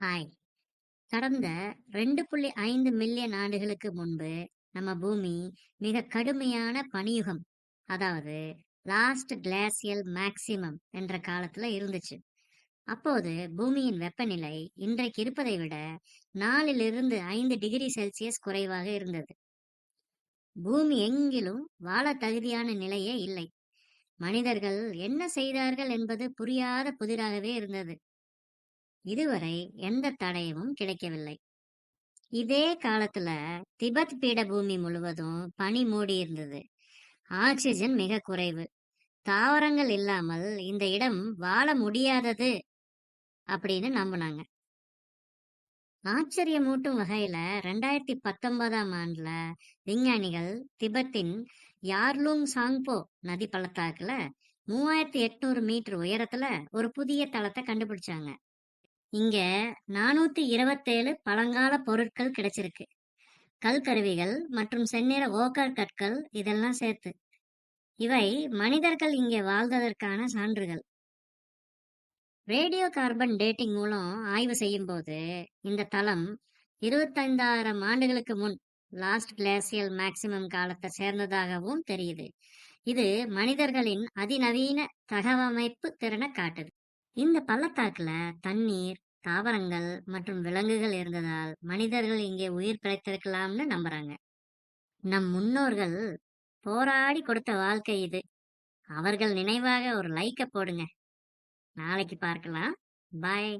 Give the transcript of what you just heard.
Hi கடந்த ரெண்டு புள்ளி ஐந்து மில்லியன் ஆண்டுகளுக்கு முன்பு நம்ம பூமி மிக கடுமையான பனியுகம் அதாவது லாஸ்ட் கிளாசியல் மேக்சிமம் என்ற காலத்துல இருந்துச்சு. அப்போது பூமியின் வெப்பநிலை இன்றைக்கு இருப்பதை விட நாலிலிருந்து ஐந்து டிகிரி செல்சியஸ் குறைவாக இருந்தது. பூமி எங்கிலும் வாழ தகுதியான நிலையே இல்லை. மனிதர்கள் என்ன செய்தார்கள் என்பது புரியாத புதிராகவே இருந்தது. இதுவரை எந்த தடயமும் கிடைக்கவில்லை. இதே காலத்துல திபெத் பீடபூமி முழுவதும் பனி மூடி இருந்தது. ஆக்சிஜன் மிக குறைவு. தாவரங்கள் இல்லாமல் இந்த இடம் வாழ முடியாதது அப்படின்னு நம்பினாங்க. ஆச்சரியமூட்டும் வகையில ரெண்டாயிரத்தி பத்தொன்பதாம் ஆண்டுல விஞ்ஞானிகள் திபெத்தின் யார்லூங் சாங்போ நதி பள்ளத்தாக்குல மூவாயிரத்தி எட்நூறு மீட்டர் உயரத்துல ஒரு புதிய தளத்தை கண்டுபிடிச்சாங்க. இங்க நானூத்தி இருபத்தேழு பழங்கால பொருட்கள் கிடைச்சிருக்கு. கல்கருவிகள் மற்றும் செந்நிற ஓக்கர் கற்கள் இதெல்லாம் சேர்த்து. இவை மனிதர்கள் இங்கே வாழ்ந்ததற்கான சான்றுகள். ரேடியோ கார்பன் டேட்டிங் மூலம் ஆய்வு செய்யும் போது இந்த தளம் இருபத்தைந்தாயிரம் ஆண்டுகளுக்கு முன் லாஸ்ட் கிளாசியல் மேக்சிமம் காலத்தை சேர்ந்ததாகவும் தெரியுது. இது மனிதர்களின் அதிநவீன தகவமைப்பு திறனை காட்டுது. இந்த பள்ளத்தாக்குல தண்ணீர் தாவரங்கள் மற்றும் விலங்குகள் இருந்ததால் மனிதர்கள் இங்கே உயிர் பிழைத்திருக்கலாம்னு நம்புறாங்க. நம் முன்னோர்கள் போராடி கொடுத்த வாழ்க்கை இது. அவர்கள் நினைவாக ஒரு லைக்க போடுங்க. நாளைக்கு பார்க்கலாம். பாய்.